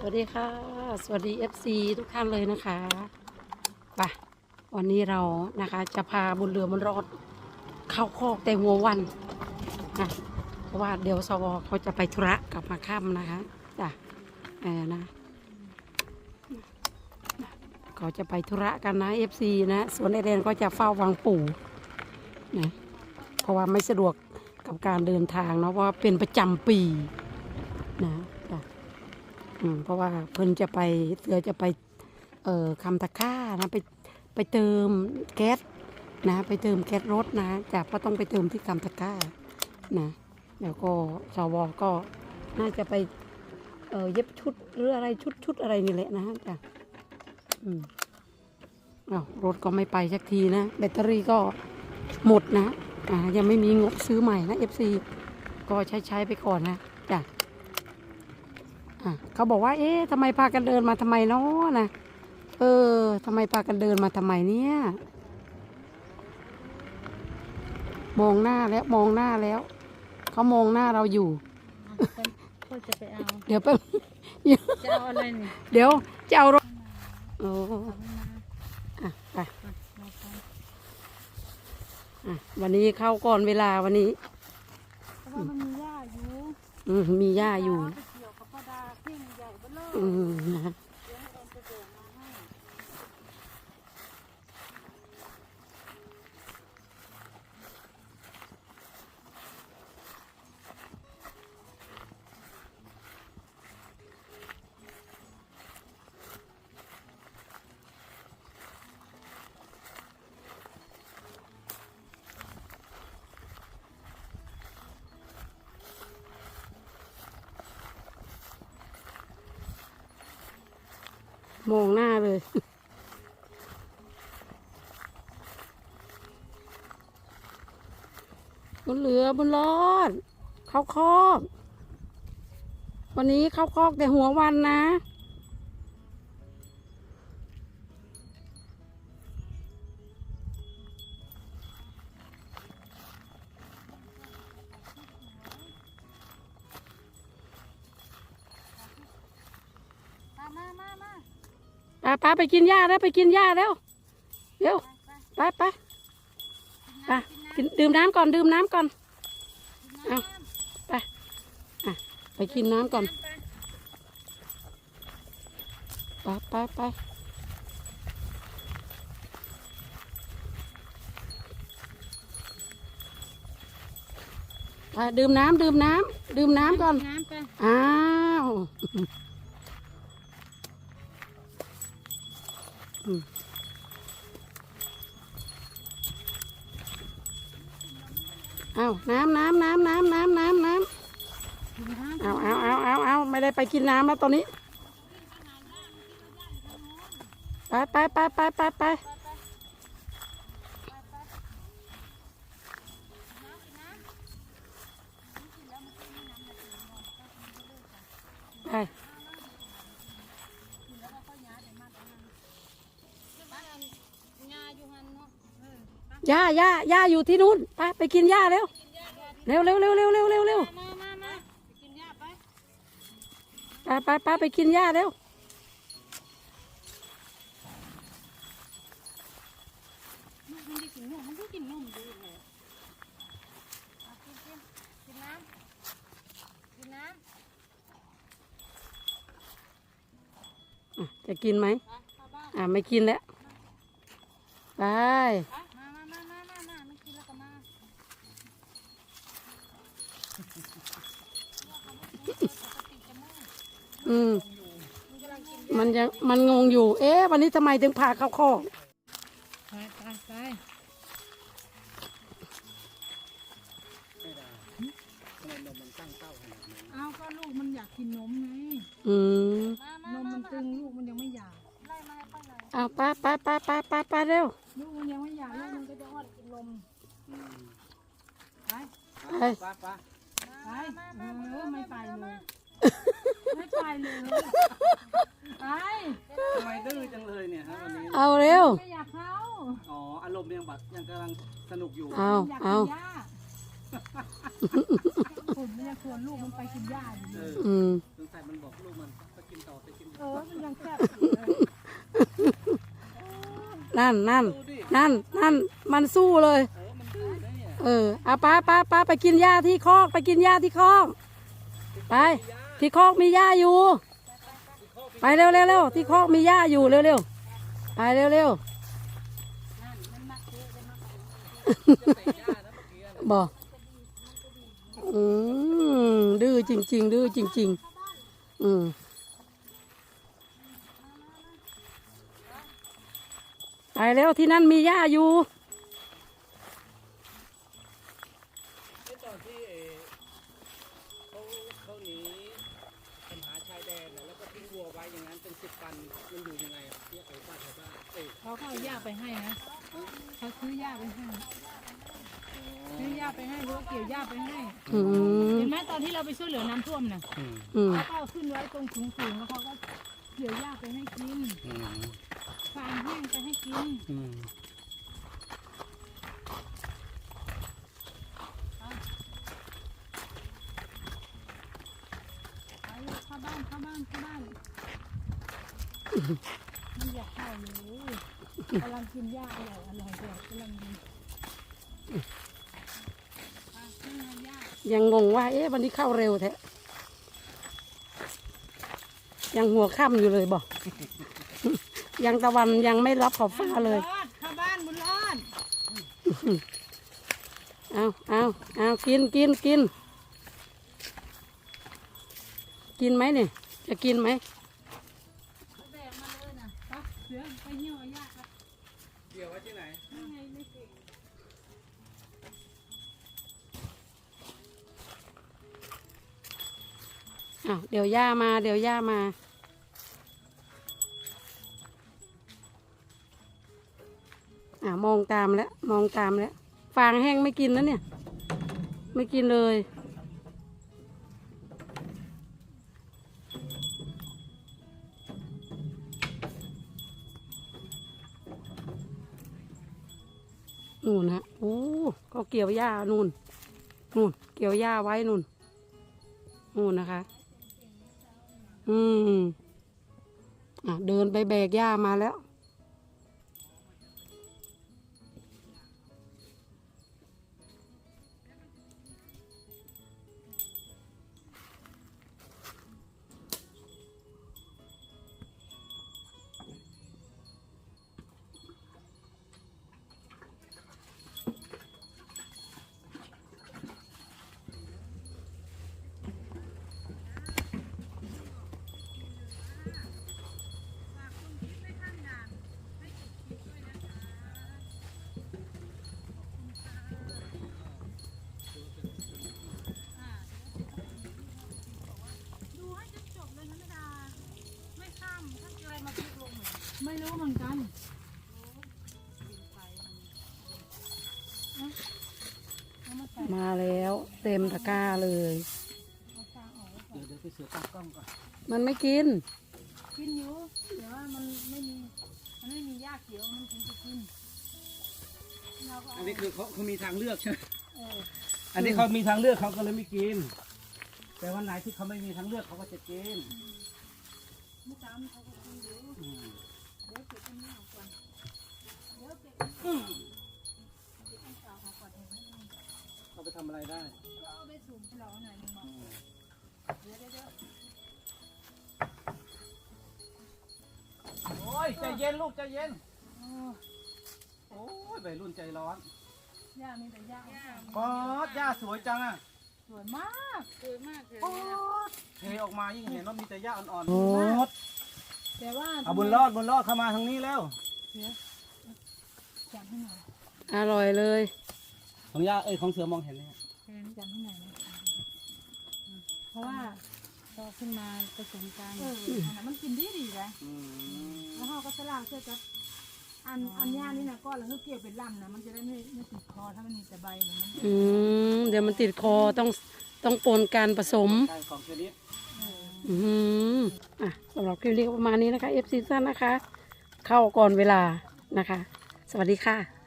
สวัสดีค่ะ สวัสดี FC ทุกท่านเลยนะคะไปวันนี้เรานะคะจะพาบุญเรือบนรอดเข้าคอกแต่หัววันนะเพราะว่าเดี๋ยวสวเขาจะไปธุระกลับมาค่ำนะคะจ้ะเออนะเขาจะไปธุระกันนะ FC นะส่วนไอเดนก็จะเฝ้าวังปู่นะเพราะว่าไม่สะดวกกับการเดินทางเนาะเพราะว่าเป็นประจำปี อืมเพราะว่าเพิ่นจะไปเสือจะไป เอ่อคำตะค่านะไปไปเติมแก๊สนะ ไปเติมแก๊สรถนะจากก็ต้องไปเติมที่คำตะค่านะแล้วก็สวก็น่าจะไป เอ่อเย็บชุดหรืออะไรชุดชุดอะไรนี่แหละนะจ้ะอืมอ้าวรถก็ไม่ไปสักทีนะแบตเตอรี่ก็หมดนะอ่ายังไม่มีงบซื้อใหม่นะ FC ก็ใช้ใช้ไปก่อนนะจ้ะ อะเขาบอกว่า เอ๊ะทำไมพากันเดินมาทำไมเนาะนะเออทำไมพากันเดินมาทำไมเนี่ย มองหน้าแล้วมองหน้าแล้ว เขามองหน้าเราอยู่ ก็จะไปเอา เดี๋ยวแป๊บ จะเอาอะไรนี่เดี๋ยวจะเอารถโอ้เอาไม่มาอะไป อะมาไปอะวันนี้เข้าก่อนเวลาวันนี้ เพราะว่ามันมีหญ้าอยู่อืมมีหญ้าอยู่เไป 嗯。 มองหน้าเลย บนเรือบนรอด เข้าคอก วันนี้เข้าคอกแต่หัววันนะ ปไปไปกินหญ้าแล้วไปกินหญ้าแล้วเร็วไปไปไปกินดื่มน้ำก่อนดื่มน้ำก่อนเอาไปอะไปกินน้ำก่อนไปไปไปไปดื่มน้ำดื่มน้ำดื่มน้ำก่อนน้ำไปอ้าว เอาน้ำน้ำน้ำน้ำน้ำน้ำน้ำเอาเอาเอาเอาเอาไม่ได้ไปกินน้ำแล้วตอนนี้ ไปไปไปไปไปไป งาอยู่หันเนาะเออ ย่าย่าย่าอยู่ที่นู้นไปไปกินหญ้าเร็วเร็วเร็วเร็วเร็วเร็วเร็วเร็วมามามาไปกินหญ้าไปไปไปไปไปกินหญ้าเร็วลูกมันได้กินนมมันก็กินนมดีเลยเอากินกินกินน้ำกินน้ำอะจะกินไหมไปเข้าบ้านอะไม่กินแล้วไป มามามามามามาไม่กินแล้วก็มา อืมมันกำลังกินมันยังมันงงอยู่ เอ๊ะ วันนี้ทำไมถึงพาเข้าคอกไปไปไปเอาก็ลูกมันอยากกินนมไง อืมนมมันตึงลูกมันยังไม่อยาก เอาไปไปไปไปไปไปเร็ว ลูกมันยังไม่อยากลูกมันก็จะอ้อนกินนมไปไปไปเออไม่ไปเลย ไม่ไปเลยไปทำไมดื้อจังเลยเนี่ยฮะวันนี้ เอาเร็ว ไม่อยากเข้าอ๋อ อารมณ์ยังแบบยังกำลังสนุกอยู่ เอาอยากเอากินหญ้าผมมันยังชวนลูกมันไปกินหญ้าอยู่เอออืมสงสัยมันบอกลูกมันก็กินต่อไปเออมันยังแซ่บนั่นนั่นดูดิ นั่นนั่นมันสู้เลย เออ มันดื้อนะเนี่ยเออเอาป้าป้าป้าไปกินหญ้าที่คอกไปกินหญ้าที่คอกไป ที่คอกมีหญ้าอยู่ ไปเร็วเร็วเร็วที่คอกมีหญ้าอยู่เร็วเร็วไปเร็วเร็วจะเตะหญ้านะเมื่อกี้นะบอกอืมดื้อจริง ๆ ดื้อจริง ๆ อืมไปแล้วที่นั่นมีหญ้าอยู่ ไอ้ตอนที่เออเขาเขาหนีปัญหาชายแดนน่ะแล้วก็ทิ้งวัวไว้อย่างนั้นเป็นสิบวันมันอยู่ยังไงอะเนี่ยเออบ้านชาวบ้านเออ เขาก็เอาหญ้าไปให้นะ เขาซื้อหญ้าไปให้ซื้อหญ้าไปให้หรือว่าเกี่ยวหญ้าไปให้อืมเห็นไหมตอนที่เราไปช่วยเหลือน้ำท่วมน่ะอืมอืมเขาก็เอาขึ้นไว้ตรงสูงสูงๆแล้วเขาก็เกี่ยวหญ้าไปให้กินอืมฟางแห้งไปให้กินอืมไปเข้าบ้านเข้าบ้านเข้าบ้านมันอยากเข้าเลย กำลังกินหญ้าอร่อยอร่อยเลยกำลังดีไปขึ้นมาหญ้ายังงงว่า เอ๊ะวันนี้เข้าเร็วแท้ยังหัวค่ำอยู่เลยบอก ยังตะวันยังไม่รับขอบฟ้าเลย บุญรอดเข้าบ้านบุญรอดเอาเอาเอากินกินกิน กินไหมเนี่ยจะกินไหม แบกมาเลยนะไปเสือไปเหี่ยวเอาหญ้าครับเกี่ยวไว้ที่ไหนไงไม่เก่งอ้าวเดี๋ยวย่ามา เดี๋ยวย่ามา อ่ามองตามแล้ว มองตามแล้ว ฟางแห้งไม่กินนะเนี่ย ไม่กินเลย เกี่ยวหญ้านู่นนู่น เกี่ยวหญ้าไว้นู่นนู่นนะคะ อืมอะเดินไปแบกหญ้ามาแล้ว ต็มตะกร้าเลย เดี๋ยวเดี๋ยวไปเสือตั้งกล้องก่อนมันไม่กิน กินอยู่แต่ว่ามันไม่มี มันไม่มีหญ้าเขียว มันถึงจะกินเราก็อัเอานนี้คือเขาเขามีทางเลือกใช่ไหมเอออันนี้เขามีทางเลือกเขาก็เลยไม่กิน แต่วันไหนที่เขาไม่มีทางเลือกเขาก็จะกินเมื่อเช้าเขาก็กินอยู่อืมเดี๋ยวเก็บอันนี้ออกก่อนเดี๋ยวเก็บอันนี้เก็บอันเก่าออกก่อนเห็นไหมเอาไปทำอะไรได้ก็เอาไป สุ่มให้เราหน่อยหนึงบอกอืมเดี๋ยวเดี๋ยวเดี๋ยวโอ้ยใจเย็นลูกใจเย็น โอ้โอ้ยวัยรุ่นใจร้อนหญ้ามีแต่หญ้าอ่อนป๊อดหญ้าสวยจังอะๆสวยมากสวยมากเลยป๊อดเทออกมายิ่งเห็นว่ามีแต่หญ้าอ่อนๆโอ้ป๊อดแต่ว่าเอาบุญรอดบุญรอดเข้ามาทางนี้แล้วเสือจับให้หน่อยอร่อยเลย ของย่าเอ้ยของเสือมองเห็นไหมฮะจับให้หน่อยนะเพ ราะว่าพอขึ้นมาผสมกันเอออันนั้นมันกินดีดีเลยอืมแล้วเขาก็สลางเสื้อกับอันอันย่านี่นะก้อนแล้วก็เกี่ยวเป็นลำนะมันจะได้ไม่ไม่ติดคอถ้ามันมีแต่ใบนะมันอืมเดี๋ยวมันติดคอต้องต้องปนการผสมใช่ของชนิดอืมอะสำหรับคลิปนี้ก็ประมาณนี้นะคะ FC สั้นนะคะ เข้าก่อนเวลานะคะ สวัสดีค่ะ